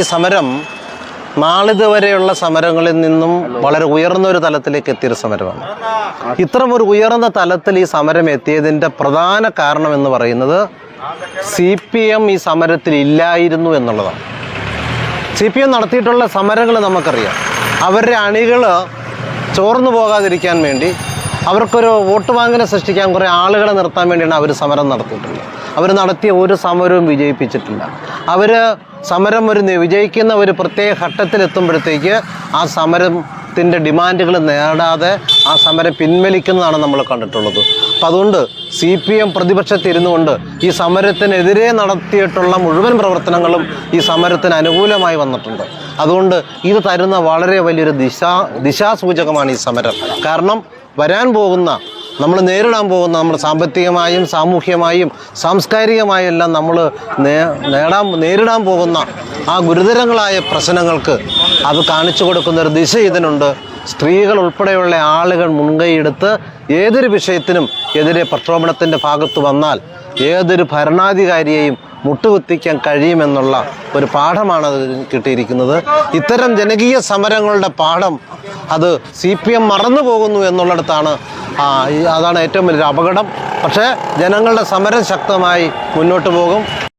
ഈ സമരം നാളിതുവരെയുള്ള സമരങ്ങളിൽ നിന്നും വളരെ ഉയർന്ന ഒരു തലത്തിലേക്ക് എത്തിയൊരു സമരമാണ്. ഇത്തരം ഒരു ഉയർന്ന തലത്തിൽ ഈ സമരം എത്തിയതിന്റെ പ്രധാന കാരണം എന്ന് പറയുന്നത് സി പി എം ഈ സമരത്തിൽ ഇല്ലായിരുന്നു എന്നുള്ളതാണ്. സി പി എം നടത്തിയിട്ടുള്ള സമരങ്ങൾ നമുക്കറിയാം. അവരുടെ അണികൾ ചോർന്നു പോകാതിരിക്കാൻ വേണ്ടി അവർക്കൊരു വോട്ട് ബാങ്കിനെ സൃഷ്ടിക്കാൻ കുറേ ആളുകളെ നിർത്താൻ വേണ്ടിയാണ് അവർ സമരം നടത്തിയിട്ടുള്ളത്. അവർ നടത്തിയ ഒരു സമരവും വിജയിപ്പിച്ചിട്ടില്ല. അവർ സമരം ഒരു വിജയിക്കുന്ന ഒരു പ്രത്യേക ഘട്ടത്തിലെത്തുമ്പോഴത്തേക്ക് ആ സമരത്തിന്റെ ഡിമാൻഡുകൾ നേടാതെ ആ സമരം പിൻവലിക്കുന്നതാണ് നമ്മൾ കണ്ടിട്ടുള്ളത്. അപ്പം അതുകൊണ്ട് സി പി എം പ്രതിപക്ഷത്തിരുന്നു കൊണ്ട് ഈ സമരത്തിനെതിരെ നടത്തിയിട്ടുള്ള മുഴുവൻ പ്രവർത്തനങ്ങളും ഈ സമരത്തിന് അനുകൂലമായി വന്നിട്ടുണ്ട്. അതുകൊണ്ട് ഇത് തരുന്ന വളരെ വലിയൊരു ദിശാ ദിശാസൂചകമാണ് ഈ സമരം. കാരണം വരാൻ പോകുന്ന നമ്മൾ നേരിടാൻ പോകുന്ന നമ്മൾ സാമ്പത്തികമായും സാമൂഹ്യമായും സാംസ്കാരികമായും എല്ലാം നമ്മൾ നേടാൻ നേരിടാൻ പോകുന്ന ആ ഗുരുതരങ്ങളായ പ്രശ്നങ്ങൾക്ക് അത് കാണിച്ചു കൊടുക്കുന്ന ഒരു ദിശ ഇതിനുണ്ട്. സ്ത്രീകൾ ഉൾപ്പെടെയുള്ള ആളുകൾ മുൻകൈയെടുത്ത് ഏതൊരു വിഷയത്തിനും എതിരെ പ്രക്ഷോഭണത്തിന്റെ ഭാഗത്ത് വന്നാൽ ഏതൊരു ഭരണാധികാരിയെയും മുട്ടുകുത്തിക്കാൻ കഴിയുമെന്നുള്ള ഒരു പാഠമാണ് അത് കിട്ടിയിരിക്കുന്നത്. ഇത്തരം ജനകീയ സമരങ്ങളുടെ പാഠം അത് സി പി എം മറന്നു പോകുന്നു എന്നുള്ളിടത്താണ് അതാണ് ഏറ്റവും വലിയൊരു അപകടം. പക്ഷേ ജനങ്ങളുടെ സമരം ശക്തമായി മുന്നോട്ട് പോകും.